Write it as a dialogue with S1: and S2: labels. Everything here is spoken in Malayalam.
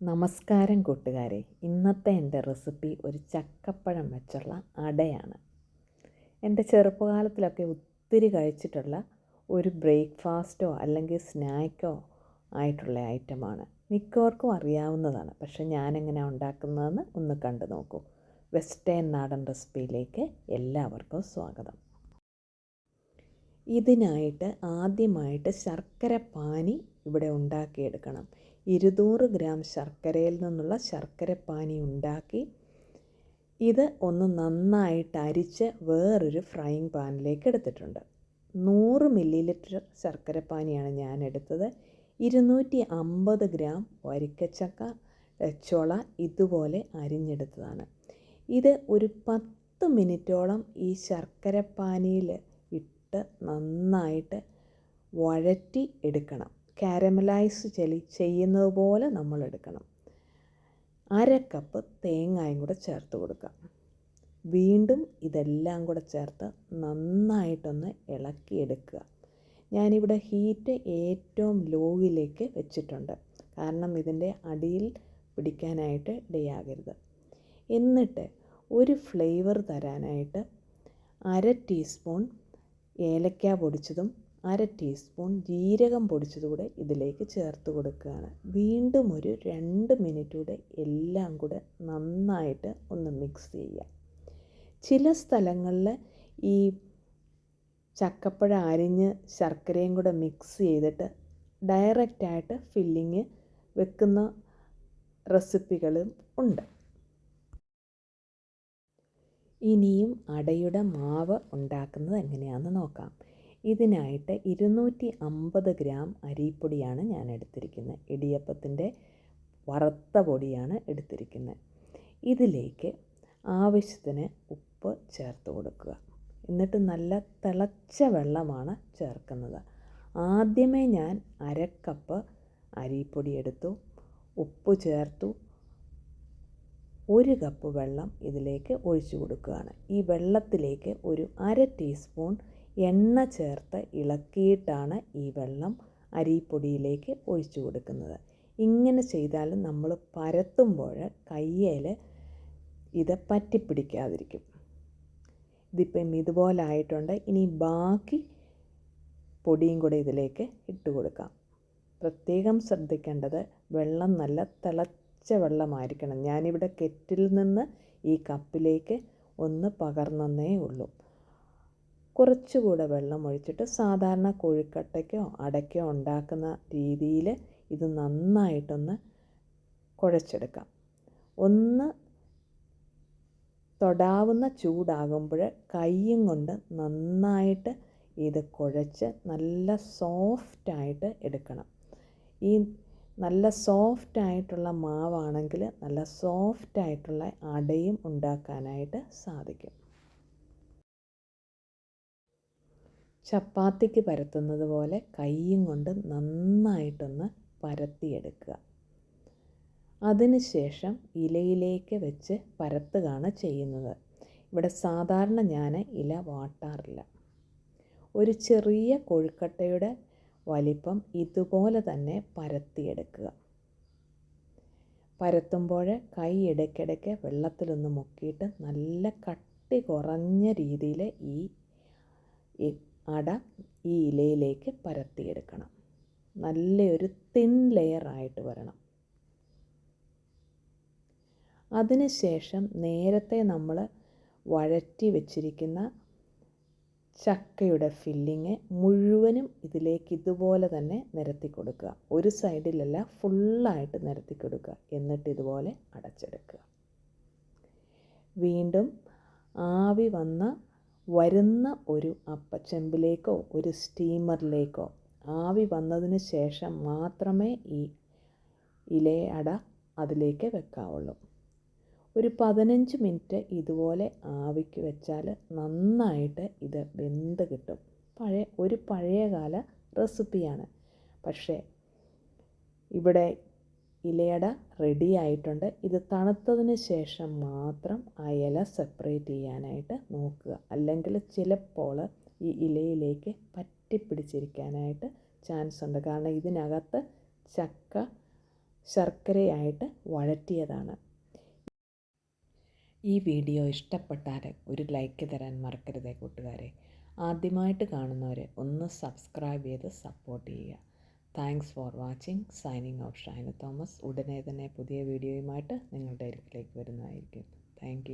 S1: നമസ്കാരം കൂട്ടുകാരെ. ഇന്നത്തെ എന്റെ റെസിപ്പി ഒരു ചക്കപ്പഴം വെച്ചുള്ള അടയാണ്. എന്റെ ചെറുപ്പകാലത്തിലൊക്കെ ഒത്തിരി കഴിച്ചിട്ടുള്ള ഒരു ബ്രേക്ക്ഫാസ്റ്റോ അല്ലെങ്കിൽ സ്നാക്കോ ആയിട്ടുള്ള ഐറ്റമാണ്. മിക്കവർക്കും അറിയാവുന്നതാണ്. പക്ഷെ ഞാനെങ്ങനെ ഉണ്ടാക്കുന്നതെന്ന് ഒന്ന് കണ്ടു നോക്കൂ. വെസ്റ്റേൺ നാടൻ റെസിപ്പിയിലേക്ക് എല്ലാവർക്കും സ്വാഗതം. ഇതിനായിട്ട് ആദ്യമായിട്ട് ശർക്കര പാനി ഇവിടെ ഉണ്ടാക്കിയെടുക്കണം. ഇരുന്നൂറ് ഗ്രാം ശർക്കരയിൽ നിന്നുള്ള ശർക്കരപ്പാനി ഉണ്ടാക്കി. ഇത് ഒന്ന് നന്നായിട്ട് അരിച്ച് വേറൊരു ഫ്രൈയിങ് പാനിലേക്ക് എടുത്തിട്ടുണ്ട്. നൂറ് മില്ലി ലിറ്റർ ശർക്കര പാനിയാണ് ഞാൻ എടുത്തത് ഇരുന്നൂറ്റി അമ്പത് ഗ്രാം വരിക്കച്ചക്ക ചൊള ഇതുപോലെ അരിഞ്ഞെടുത്തതാണ്. ഇത് ഒരു പത്ത് മിനിറ്റോളം ഈ ശർക്കരപ്പാനിയിൽ ഇട്ട് നന്നായിട്ട് വഴറ്റി എടുക്കണം. കാരമലൈസ് ചെലി ചെയ്യുന്നത് പോലെ നമ്മൾ എടുക്കണം. അര കപ്പ് തേങ്ങായും കൂടെ ചേർത്ത് കൊടുക്കാം. വീണ്ടും ഇതെല്ലാം കൂടെ ചേർത്ത് നന്നായിട്ടൊന്ന് ഇളക്കിയെടുക്കുക. ഞാനിവിടെ ഹീറ്റ് ഏറ്റവും ലോയിലേക്ക് വെച്ചിട്ടുണ്ട്. കാരണം ഇതിന്റെ അടിയിൽ പിടിക്കാനായിട്ട് ഇടയാകരുത് എന്നിട്ട് ഒരു ഫ്ലേവർ തരാനായിട്ട് അര ടീസ്പൂൺ ഏലക്ക പൊടിച്ചതും അര ടീസ്പൂൺ ജീരകം പൊടിച്ചതുകൂടെ ഇതിലേക്ക് ചേർത്ത് കൊടുക്കുകയാണ്. വീണ്ടും ഒരു രണ്ട് മിനിറ്റ് കൂടെ എല്ലാം കൂടെ നന്നായിട്ട് ഒന്ന് മിക്സ് ചെയ്യുക. ചില സ്ഥലങ്ങളിൽ ഈ ചക്കപ്പഴം അരിഞ്ഞ് ശർക്കരയും കൂടെ മിക്സ് ചെയ്തിട്ട് ഡയറക്റ്റായിട്ട് ഫില്ലിങ് വെക്കുന്ന റെസിപ്പികളും ഉണ്ട്. ഇനിയും അടയുടെ മാവ് ഉണ്ടാക്കുന്നത് എങ്ങനെയാണെന്ന് നോക്കാം. ഇതിനായിട്ട് ഇരുന്നൂറ്റി അമ്പത് ഗ്രാം അരിപ്പൊടിയാണ് ഞാൻ എടുത്തിരിക്കുന്നത്. ഇടിയപ്പത്തിന്റെ വറുത്ത പൊടിയാണ് എടുത്തിരിക്കുന്നത്. ഇതിലേക്ക് ആവശ്യത്തിന് ഉപ്പ് ചേർത്ത് കൊടുക്കുക. എന്നിട്ട് നല്ല തിളച്ച വെള്ളമാണ് ചേർക്കുന്നത്. ആദ്യമേ ഞാൻ അരക്കപ്പ് അരിപ്പൊടി എടുത്തു ഉപ്പ് ചേർത്തു ഒരു കപ്പ് വെള്ളം ഇതിലേക്ക് ഒഴിച്ചു കൊടുക്കുകയാണ്. ഈ വെള്ളത്തിലേക്ക് ഒരു അര ടീസ്പൂൺ എണ്ണ ചേർത്ത് ഇളക്കിയിട്ടാണ് ഈ വെള്ളം അരിപ്പൊടിയിലേക്ക് ഒഴിച്ചു കൊടുക്കുന്നത്. ഇങ്ങനെ ചെയ്താൽ നമ്മൾ പരത്തുമ്പോൾ കയ്യിൽ ഇത് പറ്റിപ്പിടിക്കാതിരിക്കും. ഇതിപ്പം ഇതുപോലെ ആയിട്ടുണ്ട്. ഇനി ബാക്കി പൊടിയും കൂടെ ഇതിലേക്ക് ഇട്ട് കൊടുക്കാം. പ്രത്യേകം ശ്രദ്ധിക്കേണ്ടത് വെള്ളം നല്ല തിളച്ച വെള്ളമായിരിക്കണം. ഞാനിവിടെ കെറ്റിൽ നിന്ന് ഈ കപ്പിലേക്ക് ഒന്ന് പകർന്നേ ഉള്ളൂ. കുറച്ചുകൂടെ വെള്ളം ഒഴിച്ചിട്ട് സാധാരണ കൊഴുക്കട്ടയ്ക്കോ അടയ്ക്കോ ഉണ്ടാക്കുന്ന രീതിയിൽ ഇത് നന്നായിട്ടൊന്ന് കുഴച്ചെടുക്കാം. ഒന്ന് തൊടാവുന്ന ചൂടാകുമ്പോൾ കൈയും കൊണ്ട് നന്നായിട്ട് ഇത് കുഴച്ച് നല്ല സോഫ്റ്റായിട്ട് എടുക്കണം. ഈ നല്ല സോഫ്റ്റായിട്ടുള്ള മാവാണെങ്കിൽ നല്ല സോഫ്റ്റായിട്ടുള്ള അടയും ഉണ്ടാക്കാനായിട്ട് സാധിക്കും. ചപ്പാത്തിക്ക് പരത്തുന്നത് പോലെ കൈയും കൊണ്ട് നന്നായിട്ടൊന്ന് പരത്തിയെടുക്കുക. അതിനുശേഷം ഇലയിലേക്ക് വെച്ച് പരത്തുകയാണ് ചെയ്യുന്നത്. ഇവിടെ സാധാരണ ഞാൻ ഇല വാട്ടാറില്ല. ഒരു ചെറിയ കൊഴുക്കട്ടയുടെ വലിപ്പം ഇതുപോലെ തന്നെ പരത്തിയെടുക്കുക. പരത്തുമ്പോൾ കൈ ഇടയ്ക്കിടയ്ക്ക് വെള്ളത്തിലൊന്ന് മുക്കിയിട്ട് നല്ല കട്ടി കുറഞ്ഞ രീതിയിൽ ഈ അട ഈ ഇലയിലേക്ക് പരത്തിയെടുക്കണം. നല്ലൊരു തിൻ ലെയറായിട്ട് വരണം. അതിനുശേഷം നേരത്തെ നമ്മൾ വഴറ്റി വെച്ചിരിക്കുന്ന ചക്കയുടെ ഫില്ലിങ് മുഴുവനും ഇതിലേക്ക് ഇതുപോലെ തന്നെ നിരത്തി കൊടുക്കുക. ഒരു സൈഡിലല്ല ഫുള്ളായിട്ട് നിരത്തി കൊടുക്കുക. എന്നിട്ട് ഇതുപോലെ അടച്ചെടുക്കുക. വീണ്ടും ആവി വന്ന വരുന്ന ഒരു അപ്പച്ചെമ്പിലേക്കോ ഒരു സ്റ്റീമറിലേക്കോ ആവി വന്നതിന് ശേഷം മാത്രമേ ഈ ഇലയട അതിലേക്ക് വെക്കാവുള്ളൂ. ഒരു പതിനഞ്ച് മിനിറ്റ് ഇതുപോലെ ആവിക്ക് വെച്ചാൽ നന്നായിട്ട് ഇത് വെന്ത് കിട്ടും. പഴയ ഒരു പഴയകാല റെസിപ്പിയാണ്. പക്ഷേ ഇവിടെ ഇലയട റെഡി ആയിട്ടുണ്ട്. ഇത് തണുത്തതിന് ശേഷം മാത്രം ആ ഇല സെപ്പറേറ്റ് ചെയ്യാനായിട്ട് നോക്കുക. അല്ലെങ്കിൽ ചിലപ്പോൾ ഈ ഇലയിലേക്ക് പറ്റിപ്പിടിച്ചിരിക്കാനായിട്ട് ചാൻസ് ഉണ്ട്. കാരണം ഇതിനകത്ത് ചക്ക ശർക്കരയായിട്ട് വഴറ്റിയതാണ്. ഈ വീഡിയോ ഇഷ്ടപ്പെട്ടാൽ ഒരു ലൈക്ക് തരാൻ മറക്കരുതേ കൂട്ടുകാരെ. ആദ്യമായിട്ട് കാണുന്നവരെ ഒന്ന് സബ്സ്ക്രൈബ് ചെയ്ത് സപ്പോർട്ട് ചെയ്യുക. Thanks for watching signing off Shaina Thomas ഉടനെ തന്നെ പുതിയ വീഡിയോയുമായിട്ട് നിങ്ങളുടെ അരികിലേക്ക് വരുന്നതായിരിക്കും. താങ്ക്